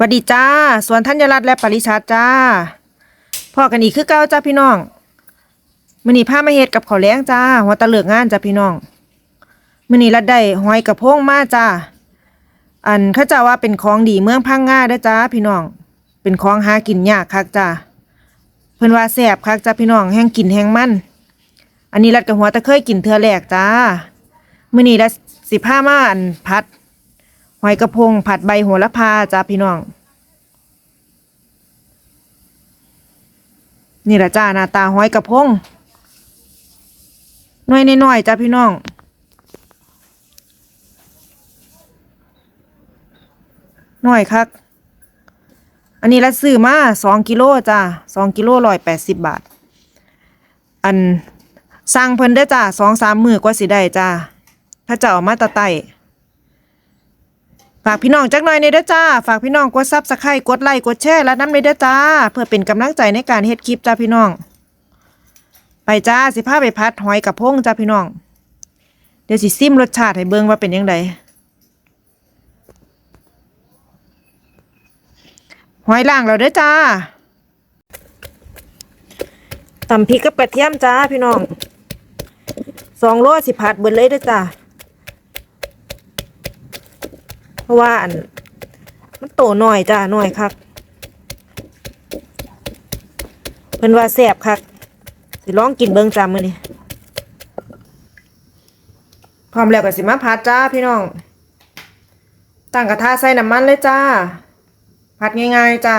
สวัสดีจ้า สวนธัญรัตน์และปริชาติจ้าพ่อกันอีกคือเก่าจ้าพี่น้องมือนี้พามาเฮ็ดกับข้าวแล้งจ้า หัวตะเลือกงานจ้าพี่น้องมือนี้รัดได้หอยกระพงมาจ้า อันเขาจ้าว่าเป็นของดีเมืองพังงาด้จ้าพี่น้อง เป็นของหากินยากคักจ้า เพิ่นว่าแซ่บคักจ้าพี่น้องแห้งกินแห้งมันอันนี้รัดกับหัวตะเคยกินเทือแรกจ้ามือนี้รัดสิพามาอันพัดหอยกระพงผัดใบโหระพาจ้าพี่น้อง นี่ละจ้าหน้าตาห้อยกระพงน้อยน้อยจ้าพี่น้อง น้อยคัก อันนี้ละซื้อมาสองกิโลจ้าสองกิโลร้อยแปดสิบบาท อันสั่งเพิ่นได้จ้าสองสามมือกว่าสิได้จ้าถ้าจะเอามาตะไต้ ฝากพี่น้องจักหน่อยในเด้อจ้า ฝากพี่น้องกดซับสไครต์กดไลค์กดแชร์และน้ำในเด้อจ้า เพื่อเป็นกำลังใจในการเฮ็ดคลิปจ้าพี่น้อง ไปจ้าสิพาไปพัดหอยกับพงจ้าพี่น้อง เดี๋ยวสิซิมรสชาติให้เบิ่งว่าเป็นยังไงหอยล่างแล้วเด้อจ้าตำพริกกับกระเทียมจ้าพี่น้องสองโลสิผัดเบิดเลยเด้อจ้า เพราะว่าอันมันโตหน่อยจ้าหน่อยคักเพิ่นว่าแซ่บคักสิลองกินเบิ่งจ้ามื้อนี้พร้อมแล้วก็สิมาผัดจ้าพี่น้องตั้งกระทะใส่น้ำมันเลยจ้าผัดง่ายๆจ้า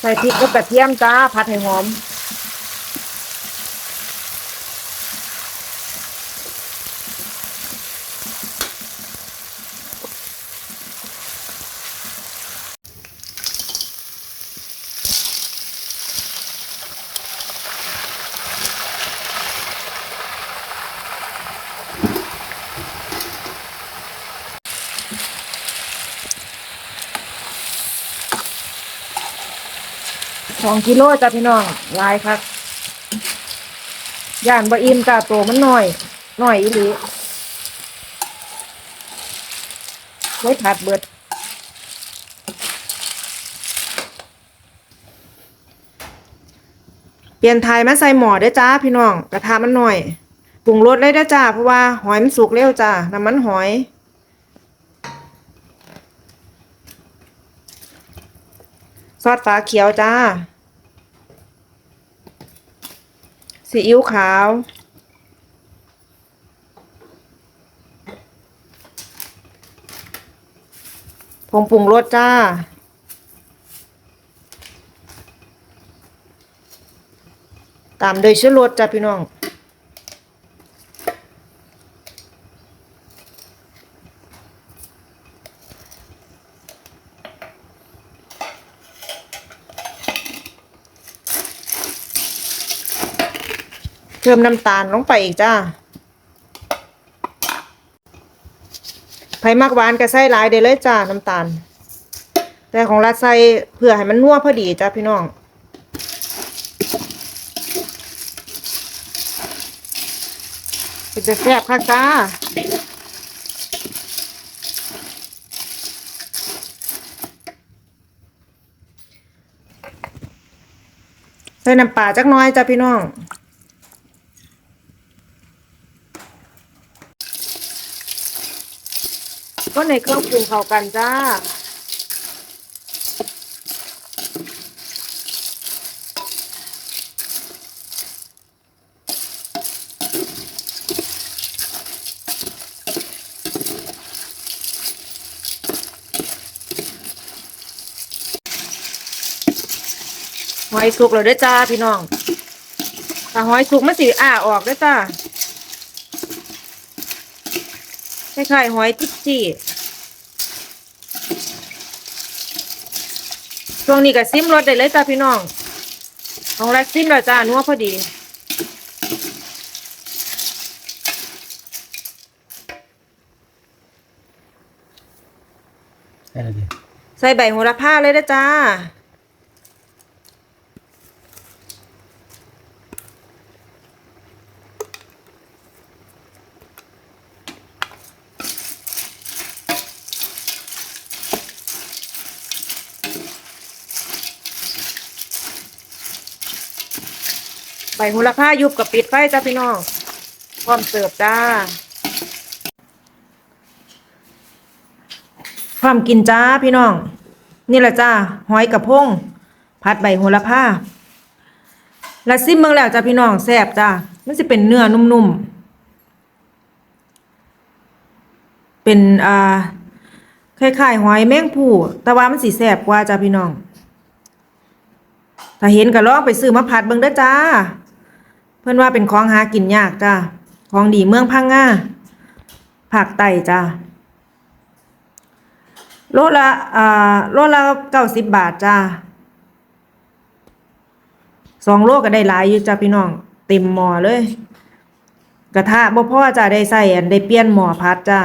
ใส่พริกกับกระเทียมจ้า ผัดให้หอม องกิโลจ้ะพี่น้องลายครับย่านบะอิ่มจ้าโตมันหน่อยหน่อยอีหลีไว้ผัดเบิดเปลี่ยนไทยมาใส่หมอได้จ้าพี่น้องกระทะมันหน่อยปรุงรสเลยได้จ้าเพราะว่าหอยมันสุกเร็วจ้าน้ำมันหอยซอสฟ้าเขียวจ้า ซีอิ๊วขาว ผงปรุงรสจ้า ตามโดยชูรสจ้าพี่น้อง พิ่มน้ำตาลลงไปอีกจ้าไผ่มักหวานก็ใส่หลายเด้เลยจ้าน้ำตาล แต่ของรัดใส่เพื่อให้มันนัวพอดีจ้าพี่น้อง จะแซ่บค่ะจ้าใส่น้ำปลาจักน้อยจ้าพี่น้อง ก็ในเครื่องปรุงเข้ากันจ้า หอยสุกแล้วเด้อจ้าพี่น้องถ้าหอยสุกมันสิอ้าออกเด้อจ้าคล้ายๆหอยจิ๊กจี้ ช่วงนี้ก็ซิมรสได้เลยจ้าพี่น้องของรักซิมแล้วจ้านัวพอดีใช่เลยดิใส่ใบโหระพาเลยเด้อจ้า ใบโหระพายุบกับปิดไฟจ้าพี่น้อง พร้อมเสิร์ฟจ้า พร้อมกินจ้าพี่น้อง นี่แหละจ้าหอยกับพงผัดใบโหระพาและซิมเมืองแล้วจ้าพี่น้องแซ่บจ้ามันจะเป็นเนื้อนุ่มๆ เป็นอ่าคล้ายๆหอยแมงผู้แต่ว่ามันสีแซ่บกว่าจ้าพี่น้อง ถ้าเห็นก็ลองไปซื้อมาผัดเบิ่งเด้อจ้า เพิ่อนว่าเป็นของหากินยากจ้าของดีเมืองพังงาภาคใต้จ้าโลละอ่าโลละเก้าสิบบาทจ้าสองโลก็ได้หลายอยู่จ้าพี่น้อง เต็มหม้อเลย กระทะบ่พอจ้าได้ใส่อันได้เปลี่ยนหม้อพัดจ้า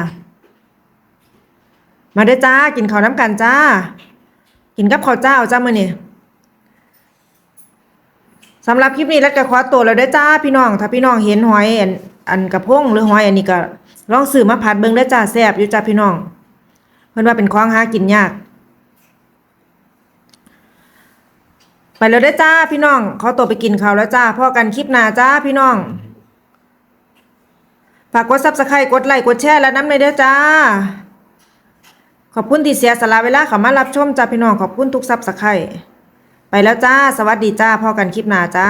มาเด้จ้ากินข้าวน้ำกันจ้า กินกับข้าวเจ้าจ้ามื้อนี้ สำหรับคลิปนี้แล้วก็ขอตัวแล้วเด้อจ้าพี่น้อง ถ้าพี่น้องเห็นหอยอันอันกระพงหรือหอยอันนี้ก็ลองซื้อมาผัดเบิ่งเด้อจ้าแซ่บอยู่จ้าพี่น้องเพิ่นว่าเป็นของหากินยาก ไปแล้วเด้อจ้าพี่น้อง ขอตัวไปกินข้าวแล้วจ้าพอกันคลิปหน้าจ้าพี่น้องฝากกด Subscribe กดไลค์กดแชร์และน้ำในเด้อจ้า ขอบคุณที่เสียสละเวลาเข้ามารับชมจ้าพี่น้องขอบคุณทุก Subscribe ไปแล้วจ้า สวัสดีจ้าพอกันคลิปหน้าจ้า